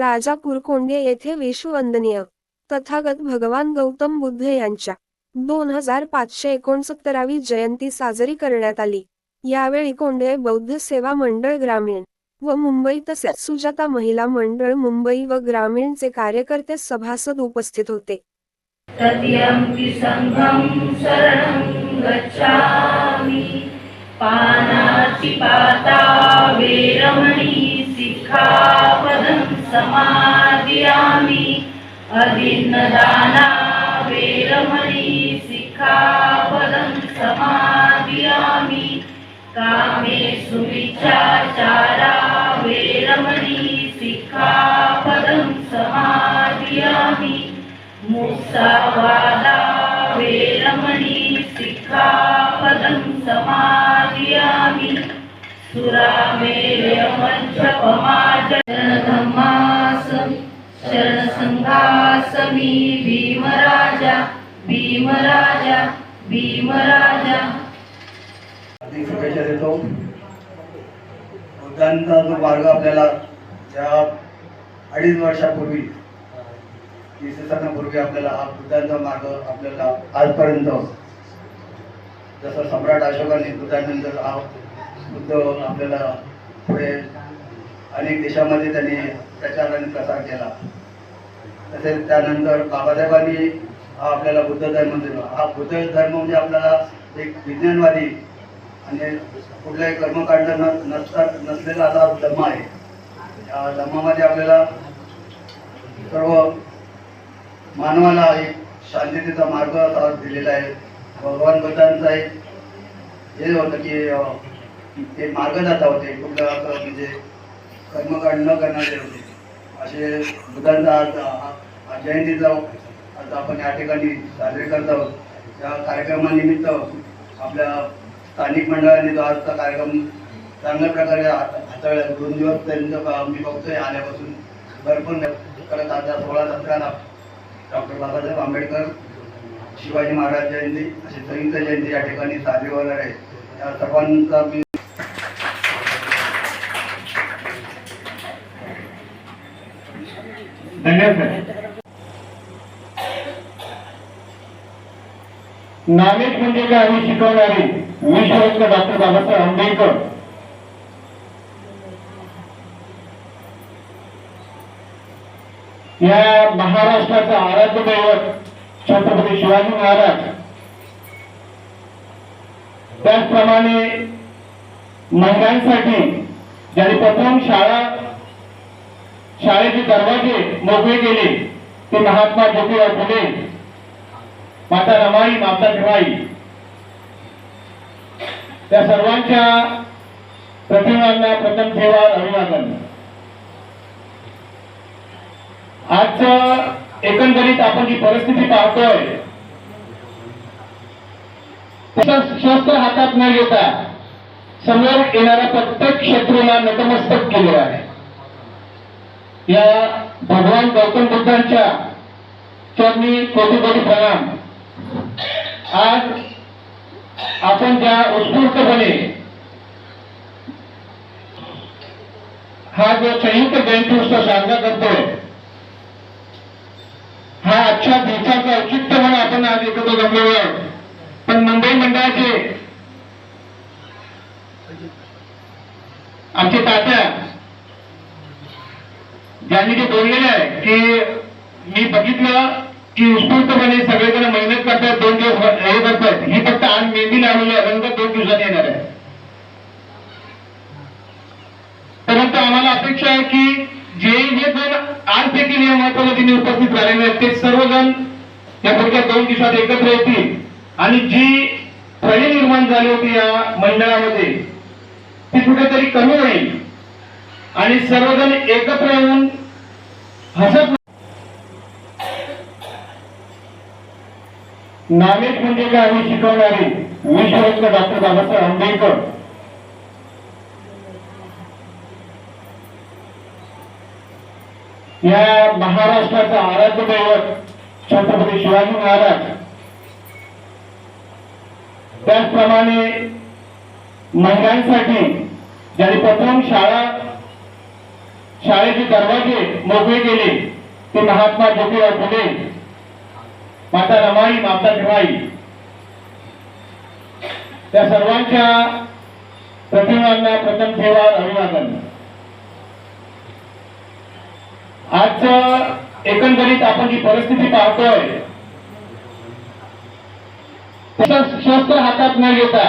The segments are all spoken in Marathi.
राजा कुरकोंडे येथे विश्ववंदनीय तथागत भगवान गौतम बुद्ध यांच्या दोन हजार पाचशे एकोणसत्तरावी जयंती साजरी करण्यात आली. यावेळी कोंडे बौद्ध सेवा मंडळ ग्रामीण व मुंबई तसेच सुजाता महिला मंडळ मुंबई व ग्रामीणचे कार्यकर्ते सभासद उपस्थित होते. पानाची पाता वेरमणी सिक्खापदं समादयामि अभिन्नदाना वेरमणि सिक्खापदं समादयामि कामे सुविचाचारा वेरमणि सिक्खापदं समादयामि मुसावादा वेरमणि सिक्खापदं समादयामि सुरामेरमञ्चपमाजनधम्मास शरणसङ्घासमि भीमराजा भीमराजा भीमराजा। हार्दिक शुभेच्छा देतो. बुद्धांचा जो मार्ग आपल्याला ज्या अडीच वर्षापूर्वी तीस दिवसांपूर्वी आपल्याला हा बुद्धांचा मार्ग आपल्याला आजपर्यंत जसं सम्राट अशोकाने बुद्धानंतर हा बुद्ध आपल्याला पुढे अनेक देशामध्ये त्यांनी प्रचार आणि प्रसार केला. तसेच त्यानंतर बाबासाहेबांनी हा आपल्याला बुद्ध धर्म दिला. हा बुद्ध धर्म म्हणजे आपल्याला एक विज्ञानवादी आणि कुठल्याही कर्मकांड न नसता नसलेला असा धम्म आहे. या धम्मामध्ये आपल्याला सर्व मानवाला एक शांततेचा मार्ग असा दिलेला आहे. भगवान बुद्धांचा एक हे होतं की ते मार्गदाता होते कुठलं म्हणजे कर्मकांड न करणारे होते. असे बुद्धांचा आज जयंतीचा आज आपण या ठिकाणी साजरे करत आहोत. त्या कार्यक्रमानिमित्त आपल्या स्थानिक मंडळाने जो आजचा कार्यक्रम चांगल्या प्रकारे हाताळला. दोन दिवस त्यांचं मी बघतोय आल्यापासून भरपूर करत आता सोळा सतराला डॉक्टर बाबासाहेब आंबेडकर शिवाजी महाराज जयंती अशी संयुक्त जयंती या ठिकाणी साजरी होणार आहे. त्या सर्वांचा मी धन्यवाद. सर म्हणजे काय हे शिकवणारे? विश्वरत्न डॉक्टर बाबासाहेब आंबेडकर. या महाराष्ट्राचा आराध्य दैवत छत्रपती शिवाजी महाराज. त्याचप्रमाणे महिलांसाठी ज्यांनी प्रथम शाळा शाळेचे दरवाजे मोकळे केले. ते महात्मा ज्योतिराव फुले माता रमाई माता ठेवाई त्या सर्वांच्या प्रतिमांना प्रथम ठेवा अभिवादन. आजचं एकंदरीत आपण जी परिस्थिती पाहतोय शस्त्र हातात न घेता समोर येणाऱ्या प्रत्येक शत्रूला नतमस्तक केले आहे. या भगवान गौतम बुद्धांच्या चरणी कोटी कोटी प्रणाम. आज आपण ज्या उत्स्फूर्तपणे हा जो संयुक्त जयंती उत्सव साजरा करतोय हा आजच्या दिवसाचा औचित्य म्हणून आपण आज एकत्र जमलेलो आहोत. पण मुंबई मंडळाचे आमचे तात्या यांनी ते बोललेलं आहे की मी बघितलं की उत्स्फूर्तपणे सगळेजण मेहनत करतात दोन दिवस हे करतात ही फक्त आज मेहंदी लावलेली आहे रंग दोन दिवसात येणार आहे. परंतु आम्हाला अपेक्षा आहे की जे जे दोन देखील या महत्त्वाच्या उपस्थित झालेले आहेत ते सर्वजण या पुढच्या दोन दिवसात एकत्र येतील. आणि जी फळे निर्माण झाली होती या मंडळामध्ये ती कुठेतरी कमी होईल. आणि सर्वजण एकत्र येऊन हसत म्हणजे काय हे शिकवणारे विश्वरत्न डॉक्टर बाबासाहेब आंबेडकर. या महाराष्ट्राचा आराध्य दैवत छत्रपती शिवाजी महाराज. त्याचप्रमाणे महिलांसाठी ज्यांनी प्रथम शाळा शाळेचे दरवाजे मोकळे केले. ते महात्मा ज्योतिराव फुले. माता रमाई माता ठेवाई त्या सर्वांच्या प्रतिमांना प्रथम ठेवा अभिवादन. आज एकंदरीत आपण जी परिस्थिती पाहतोय शस्त्र हातात न घेता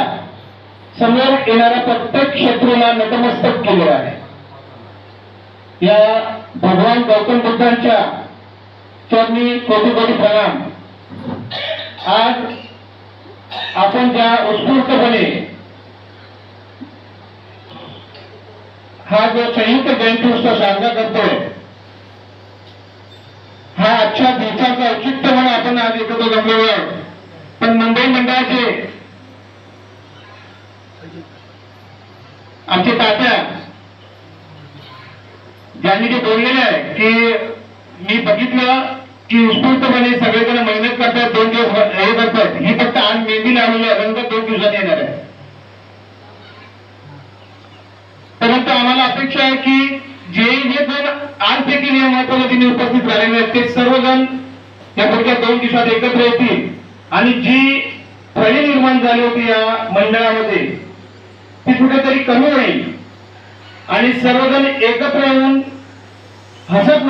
समोर येणाऱ्या प्रत्येक शत्रूला नतमस्तक केले आहे. या भगवान गौतम बुद्धांच्या चरणी कोटी कोटी प्रणाम. आज आपण ज्या उत्स्फूर्तपणे हा जो संयुक्त जयंती उत्सव साजरा करतोय हा आजच्या दिवसाचं औचित्य म्हणून आपण आज एकत्र जमलेलो आहोत. पण मुंबई मंडळाचे आमचे तात्या ज्यांनी जे बोललेलं आहे की मी बघितलं की उत्स्फूर्तपणे सगळेजण मेहनत करतात दोन दिवस हे करतात ही फक्त आज मेहंदी लावलेली आहे रंग दोन दिवसात येणार आहे. परंतु आम्हाला अपेक्षा आहे की जे जे दोन देखील या महत्त्वाच्या उपस्थित झालेले आहेत ते सर्वजण या पुढच्या दोन दिवसात एकत्र येतील. आणि जी फळे निर्माण झाली होती या मंडळामध्ये ती कुठेतरी कमी होईल. आणि सर्वजण एकत्र येऊन हसत